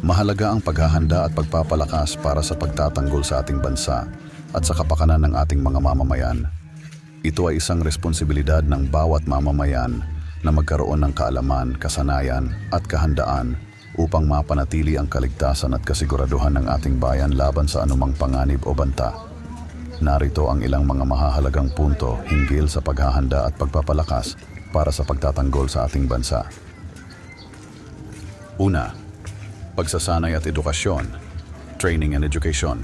Mahalaga ang paghahanda at pagpapalakas para sa pagtatanggol sa ating bansa at sa kapakanan ng ating mga mamamayan. Ito ay isang responsibilidad ng bawat mamamayan na magkaroon ng kaalaman, kasanayan at kahandaan upang mapanatili ang kaligtasan at kasiguraduhan ng ating bayan laban sa anumang panganib o banta. Narito ang ilang mga mahahalagang punto hinggil sa paghahanda at pagpapalakas para sa pagtatanggol sa ating bansa. Una, pagsasanay at edukasyon, training and education.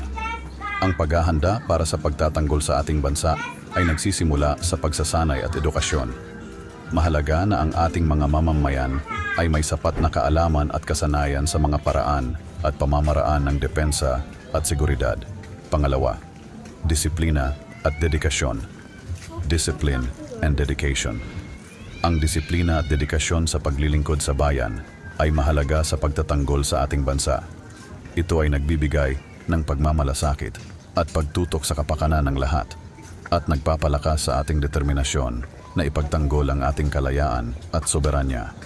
Ang paghahanda para sa pagtatanggol sa ating bansa ay nagsisimula sa pagsasanay at edukasyon. Mahalaga na ang ating mga mamamayan ay may sapat na kaalaman at kasanayan sa mga paraan at pamamaraan ng depensa at seguridad. Pangalawa, disiplina at dedikasyon. Discipline and dedication. Ang disiplina at dedikasyon sa paglilingkod sa bayan ay mahalaga sa pagtatanggol sa ating bansa. Ito ay nagbibigay ng pagmamalasakit at pagtutok sa kapakanan ng lahat at nagpapalakas sa ating determinasyon na ipagtanggol ang ating kalayaan at soberanya.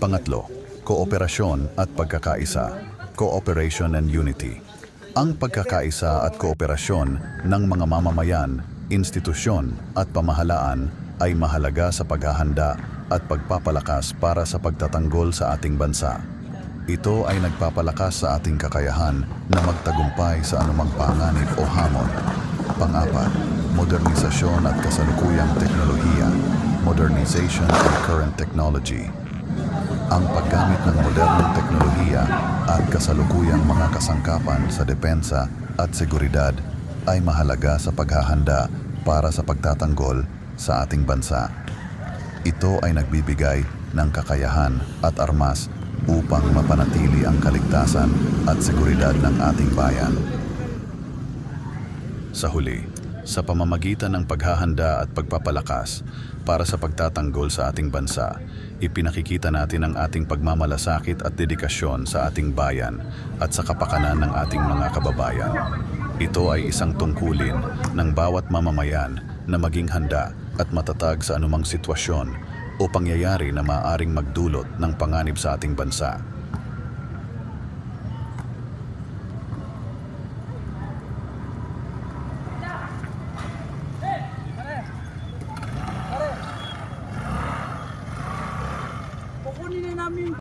Pangatlo, kooperasyon at pagkakaisa. Cooperation and unity. Ang pagkakaisa at kooperasyon ng mga mamamayan, institusyon at pamahalaan ay mahalaga sa paghahanda at pagpapalakas para sa pagtatanggol sa ating bansa. Ito ay nagpapalakas sa ating kakayahan na magtagumpay sa anumang panganib o hamon. Pang-apat, modernisasyon at kasalukuyang teknolohiya. Modernization and current technology. Ang paggamit ng modernong teknolohiya at kasalukuyang mga kasangkapan sa depensa at seguridad ay mahalaga sa paghahanda para sa pagtatanggol sa ating bansa. Ito ay nagbibigay ng kakayahan at armas upang mapanatili ang kaligtasan at seguridad ng ating bayan. Sa huli, sa pamamagitan ng paghahanda at pagpapalakas para sa pagtatanggol sa ating bansa, ipinakikita natin ang ating pagmamalasakit at dedikasyon sa ating bayan at sa kapakanan ng ating mga kababayan. Ito ay isang tungkulin ng bawat mamamayan na maging handa at matatag sa anumang sitwasyon o pangyayari na maaaring magdulot ng panganib sa ating bansa. Kukunin na namin